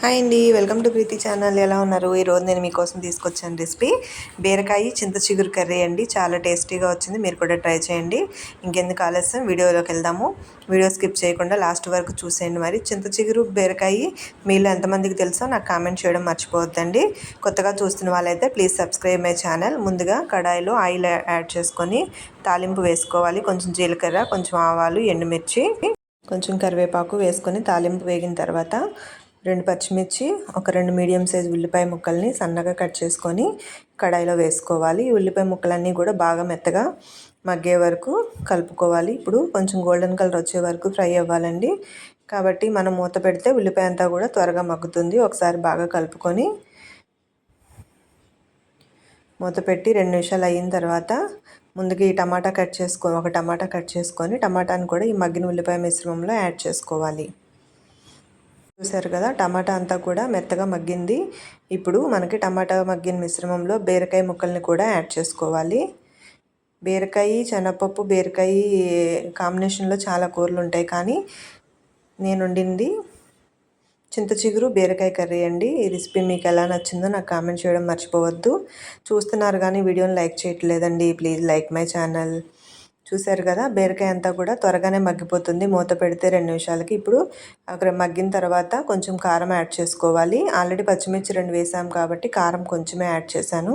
Hi అండి welcome to Preethi channel. ఎలా ఉన్నారు? ఈరోజు నేను మీకోసం తీసుకొచ్చాను రెసిపీ బీరకాయ చింత చిగురు కర్రీ అండి. చాలా టేస్టీగా వచ్చింది. మీరు కూడా ట్రై చేయండి. ఇంకెందుకు ఆలస్యం? వీడియోలోకి వెళ్దాము. వీడియో స్కిప్ చేయకుండా లాస్ట్ వరకు చూసేయండి మరి. చింత చిగురు బీరకాయ మీలో ఎంతమందికి తెలుసో నాకు కామెంట్ చేయడం మర్చిపోవద్దండి. కొత్తగా చూస్తున్న వాళ్ళైతే ప్లీజ్ సబ్స్క్రైబ్ మై ఛానల్. ముందుగా కడాయిలో ఆయిల్ యాడ్ చేసుకొని తాలింపు వేసుకోవాలి. కొంచెం జీలకర్ర కొంచెం ఆవాలు ఎండుమిర్చి కొంచెం కరివేపాకు వేసుకొని తాలింపు వేగిన తర్వాత రెండు పచ్చిమిర్చి ఒక రెండు మీడియం సైజ్ ఉల్లిపాయ ముక్కల్ని సన్నగా కట్ చేసుకొని కడాయిలో వేసుకోవాలి. ఉల్లిపాయ ముక్కలన్నీ కూడా బాగా మెత్తగా మగ్గే వరకు కలుపుకోవాలి. ఇప్పుడు కొంచెం గోల్డెన్ కలర్ వచ్చే వరకు ఫ్రై అవ్వాలండి. కాబట్టి మనం మూత పెడితే ఉల్లిపాయ అంతా కూడా త్వరగా మగ్గుతుంది. ఒకసారి బాగా కలుపుకొని మూత పెట్టి రెండు నిమిషాలు అయిన తర్వాత ముందుగా ఈ టమాటా కట్ చేసుకొని ఒక టమాటా కట్ చేసుకొని టమాటాని కూడా ఈ మగ్గిన ఉల్లిపాయ మిశ్రమంలో యాడ్ చేసుకోవాలి. చూసారు కదా టమాటా అంతా కూడా మెత్తగా మగ్గింది. ఇప్పుడు మనకి టమాటా మగ్గిన మిశ్రమంలో బీరకాయ ముక్కల్ని కూడా యాడ్ చేసుకోవాలి. బీరకాయ శనగపప్పు బీరకాయ కాంబినేషన్లో చాలా కూరలు ఉంటాయి. కానీ నేను వండింది చింత చిగురు బీరకాయ కర్రీ అండి. ఈ రెసిపీ మీకు ఎలా నచ్చిందో నాకు కామెంట్ చేయడం మర్చిపోవద్దు. చూస్తున్నారు కానీ వీడియోని లైక్ చేయట్లేదండి. Please like my channel. చూసారు కదా బీరకాయ అంతా కూడా త్వరగానే మగ్గిపోతుంది. మూత పెడితే రెండు నిమిషాలకి. ఇప్పుడు అక్కడ మగ్గిన తర్వాత కొంచెం కారం యాడ్ చేసుకోవాలి. ఆల్రెడీ పచ్చిమిర్చి రెండు వేసాం కాబట్టి కారం కొంచెమే యాడ్ చేశాను.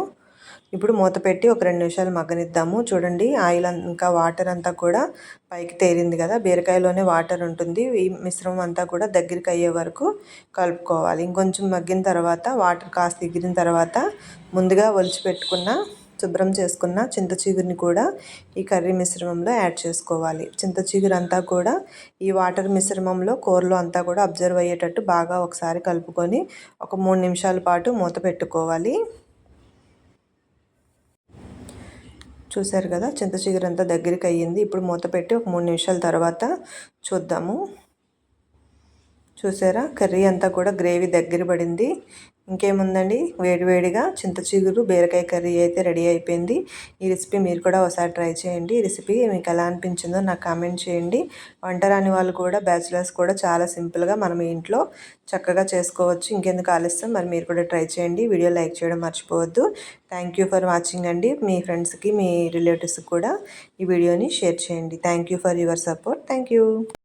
ఇప్పుడు మూత పెట్టి ఒక రెండు నిమిషాలు మగ్గనిద్దాము. చూడండి ఆయిల్ ఇంకా వాటర్ అంతా కూడా పైకి తేరింది కదా. బీరకాయలోనే వాటర్ ఉంటుంది. ఈ మిశ్రమం అంతా కూడా దగ్గరికి అయ్యే వరకు కలుపుకోవాలి. ఇంకొంచెం మగ్గిన తర్వాత వాటర్ కాస్త ఎగిరిన తర్వాత ముందుగా ఒలిచి పెట్టుకున్న శుభ్రం చేసుకున్న చింత చిగురిని కూడా ఈ కర్రీ మిశ్రమంలో యాడ్ చేసుకోవాలి. చింత చిగురు అంతా కూడా ఈ వాటర్ మిశ్రమంలో కూరలో అంతా కూడా అబ్జర్వ్ అయ్యేటట్టు బాగా ఒకసారి కలుపుకొని ఒక మూడు నిమిషాల పాటు మూత పెట్టుకోవాలి. చూశారు కదా? చింత చిగురు అంతా దగ్గరికి అయ్యింది. ఇప్పుడు మూత పెట్టి ఒక మూడు నిమిషాల తర్వాత చూద్దాము. చూసారా? కర్రీ అంతా కూడా గ్రేవీ దగ్గర పడింది. ఇంకేముందండి? వేడివేడిగా చింత చిగురు బీరకాయ కర్రీ అయితే రెడీ అయిపోయింది. ఈ రెసిపీ మీరు కూడా ఒకసారి ట్రై చేయండి. ఈ రెసిపీ మీకు ఎలా అనిపించిందో నాకు కామెంట్ చేయండి. వంట రాని వాళ్ళు కూడా బ్యాచిలర్స్ కూడా చాలా సింపుల్గా మనం ఇంట్లో చక్కగా చేసుకోవచ్చు. ఇంకెందుకు ఆలస్యం? మరి మీరు కూడా ట్రై చేయండి. వీడియో లైక్ చేయడం మర్చిపోవద్దు. థ్యాంక్ యూ ఫర్ వాచింగ్ అండి. మీ ఫ్రెండ్స్కి మీ రిలేటివ్స్కి కూడా ఈ వీడియోని షేర్ చేయండి. Thank you for your support. Thank you.